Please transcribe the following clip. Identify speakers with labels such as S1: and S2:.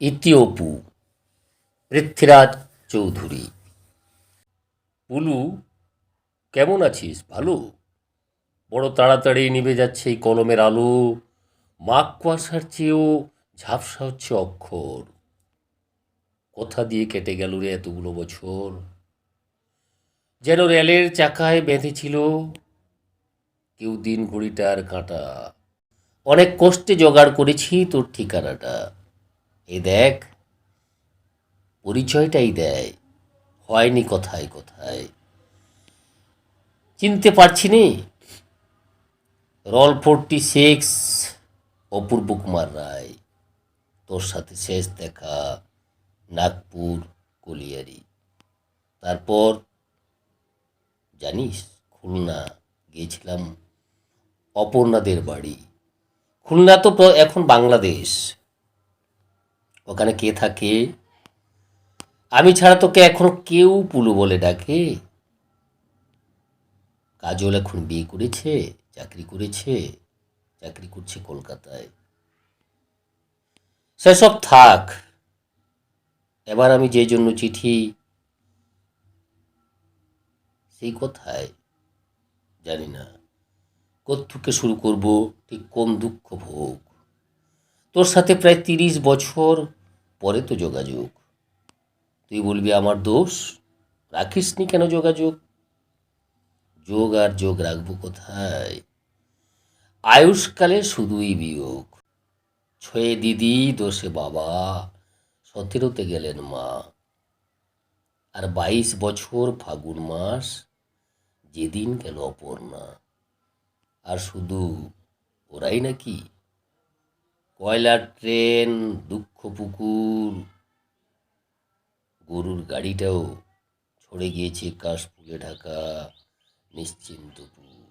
S1: ইতিওপু পৃথ্বীরাজ চৌধুরী। পুলু, কেমন আছিস? ভালো? বড় তাড়াতাড়ি নিভে যাচ্ছে এই কলমের আলো। মাঘ কুয়াশার চেয়েও ঝাপসা হচ্ছে অক্ষর। কোথা দিয়ে কেটে গেল রে এতগুলো বছর। যেন রেলের চাকায় বেঁধেছিল কেউ দিন ঘড়িটার কাঁটা। অনেক কষ্টে জোগাড় করেছি তোর ঠিকানাটা। এ দেখ, পরিচয়টাই দেয়, হয়নি কোথায় কোথায়। চিনতে পারছি নে? Roll forty six, Apurba Kumar Roy, তোর সাথে শেষ দেখা, নাগপুর, কলিয়ারি। তারপর, জানিস, খুলনা গিয়েছিলাম অপর্ণাদের বাড়ি। খুলনা তো এখন বাংলাদেশ। ওখানে কে থাকে? আমি ছাড়া তোকে এখনও কেউ পুলু বলে ডাকে। কাজল এখন বিয়ে করেছে, চাকরি করেছে, চাকরি করছে কলকাতায়। সেসব থাক। এবার আমি যে জন্য চিঠি, সেই কথায় জানি না। কোত্থেকে শুরু করব, ঠিক কোন দুঃখ ভোগ? তোর সাথে প্রায় তিরিশ বছর পরে তো যোগাযোগ। তুই বলবি, আমার দোষ? রাখিসনি কেন যোগাযোগ? যোগ আর যোগ রাখব কোথায়? আয়ুষকালে শুধুই বিয়োগ। ছয়ে দিদি, দোষে বাবা, সতেরোতে গেলেন মা। আর বাইশ বছর ফাগুন মাস, যেদিন গেল অপর্ণা। আর শুধু ওরাই নাকি কয়লার ট্রেন দুঃখ পুকুর গরুর গাড়িটাও ছড়ে গিয়েছে কাশফুলে ঢাকা নিশ্চিন্তপুর